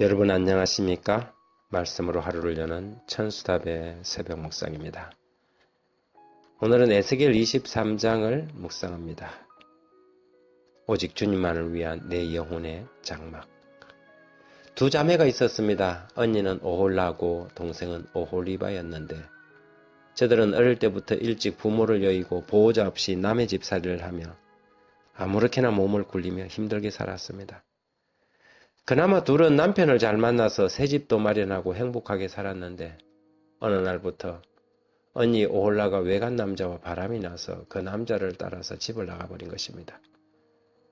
여러분 안녕하십니까? 말씀으로 하루를 여는 천수답의 새벽 묵상입니다. 오늘은 에스겔 23장을 묵상합니다. 오직 주님만을 위한 내 영혼의 장막. 두 자매가 있었습니다. 언니는 오홀라고 동생은 오홀리바였는데 저들은 어릴 때부터 일찍 부모를 여의고 보호자 없이 남의 집살이를 하며 아무렇게나 몸을 굴리며 힘들게 살았습니다. 그나마 둘은 남편을 잘 만나서 새 집도 마련하고 행복하게 살았는데 어느 날부터 언니 오홀라가 외간 남자와 바람이 나서 그 남자를 따라서 집을 나가버린 것입니다.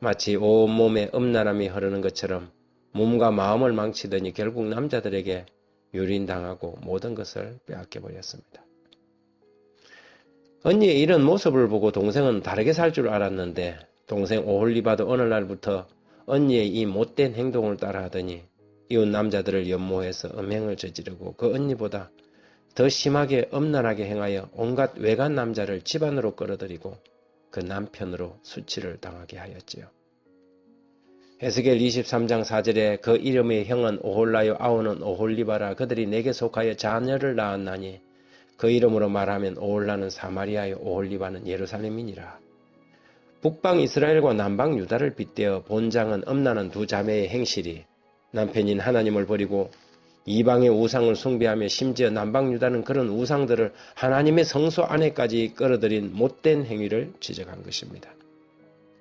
마치 온몸에 음란함이 흐르는 것처럼 몸과 마음을 망치더니 결국 남자들에게 유린당하고 모든 것을 빼앗겨버렸습니다. 언니의 이런 모습을 보고 동생은 다르게 살 줄 알았는데 동생 오홀리바도 어느 날부터 언니의 이 못된 행동을 따라하더니 이웃 남자들을 연모해서 음행을 저지르고 그 언니보다 더 심하게 엄란하게 행하여 온갖 외간 남자를 집안으로 끌어들이고 그 남편으로 수치를 당하게 하였지요. 에스겔 23장 4절에 그 이름의 형은 오홀라요 아우는 오홀리바라 그들이 내게 속하여 자녀를 낳았나니 그 이름으로 말하면 오홀라는 사마리아요 오홀리바는 예루살렘이니라. 북방 이스라엘과 남방 유다를 빗대어 본장은 엄나는 두 자매의 행실이 남편인 하나님을 버리고 이방의 우상을 숭배하며 심지어 남방 유다는 그런 우상들을 하나님의 성소 안에까지 끌어들인 못된 행위를 지적한 것입니다.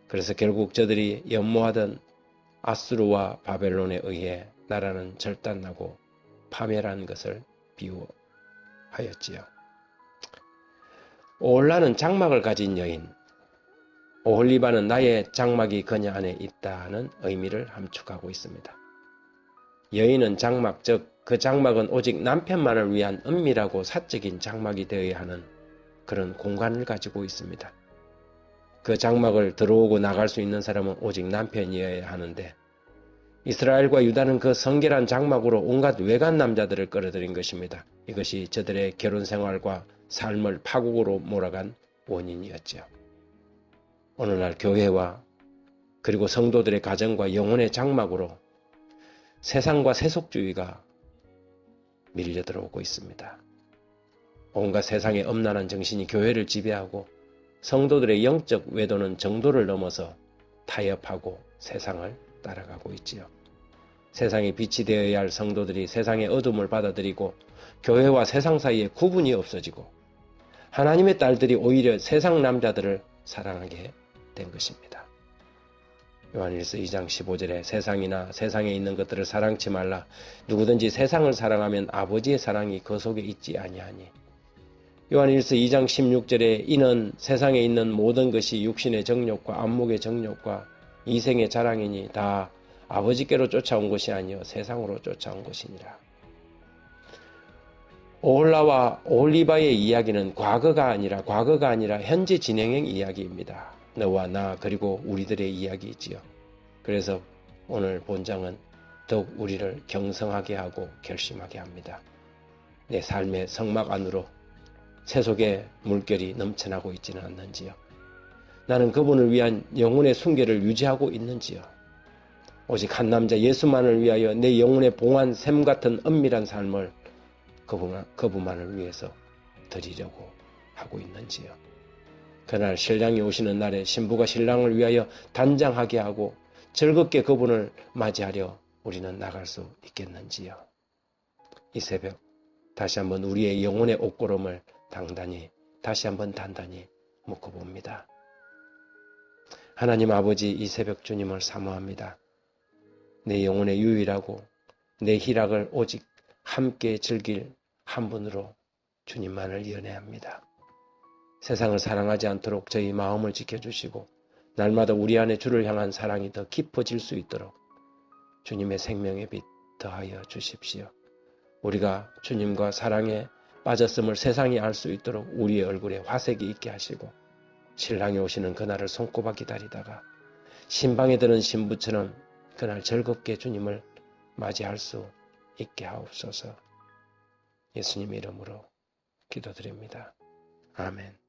그래서 결국 저들이 연모하던 아수르와 바벨론에 의해 나라는 절단나고 파멸한 것을 비유하였지요. 올라는 장막을 가진 여인, 오홀리바는 나의 장막이 그녀 안에 있다는 의미를 함축하고 있습니다. 여인은 장막, 즉 그 장막은 오직 남편만을 위한 은밀하고 사적인 장막이 되어야 하는 그런 공간을 가지고 있습니다. 그 장막을 들어오고 나갈 수 있는 사람은 오직 남편이어야 하는데 이스라엘과 유다는 그 성결한 장막으로 온갖 외간 남자들을 끌어들인 것입니다. 이것이 저들의 결혼 생활과 삶을 파국으로 몰아간 원인이었죠. 어느 날 교회와 그리고 성도들의 가정과 영혼의 장막으로 세상과 세속주의가 밀려 들어오고 있습니다. 온갖 세상의 엄란한 정신이 교회를 지배하고 성도들의 영적 외도는 정도를 넘어서 타협하고 세상을 따라가고 있지요. 세상의 빛이 되어야 할 성도들이 세상의 어둠을 받아들이고 교회와 세상 사이에 구분이 없어지고 하나님의 딸들이 오히려 세상 남자들을 사랑하게 된 것입니다. 요한일서 2장 15절에 세상이나 세상에 있는 것들을 사랑치 말라. 누구든지 세상을 사랑하면 아버지의 사랑이 그 속에 있지 아니하니. 요한일서 2장 16절에 이는 세상에 있는 모든 것이 육신의 정욕과 안목의 정욕과 이생의 자랑이니 다 아버지께로 쫓아온 것이 아니요 세상으로 쫓아온 것이니라. 오홀라와 오홀리바의 이야기는 과거가 아니라 과거가 아니라 현재 진행형 이야기입니다. 너와 나 그리고 우리들의 이야기이지요. 그래서 오늘 본장은 더욱 우리를 경성하게 하고 결심하게 합니다. 내 삶의 성막 안으로 세속의 물결이 넘쳐나고 있지는 않는지요. 나는 그분을 위한 영혼의 순결을 유지하고 있는지요. 오직 한 남자 예수만을 위하여 내 영혼의 봉한 샘 같은 은밀한 삶을 그분, 그분만을 위해서 드리려고 하고 있는지요. 그날 신랑이 오시는 날에 신부가 신랑을 위하여 단장하게 하고 즐겁게 그분을 맞이하려 우리는 나갈 수 있겠는지요. 이 새벽 다시 한번 우리의 영혼의 옷고름을 당단히 다시 한번 단단히 묶어봅니다. 하나님 아버지 이 새벽 주님을 사모합니다. 내 영혼의 유일하고 내 희락을 오직 함께 즐길 한 분으로 주님만을 연애합니다. 세상을 사랑하지 않도록 저희 마음을 지켜주시고 날마다 우리 안에 주를 향한 사랑이 더 깊어질 수 있도록 주님의 생명의 빛 더하여 주십시오. 우리가 주님과 사랑에 빠졌음을 세상이 알 수 있도록 우리의 얼굴에 화색이 있게 하시고 신랑이 오시는 그날을 손꼽아 기다리다가 신방에 드는 신부처럼 그날 즐겁게 주님을 맞이할 수 있게 하옵소서 예수님 이름으로 기도드립니다. 아멘.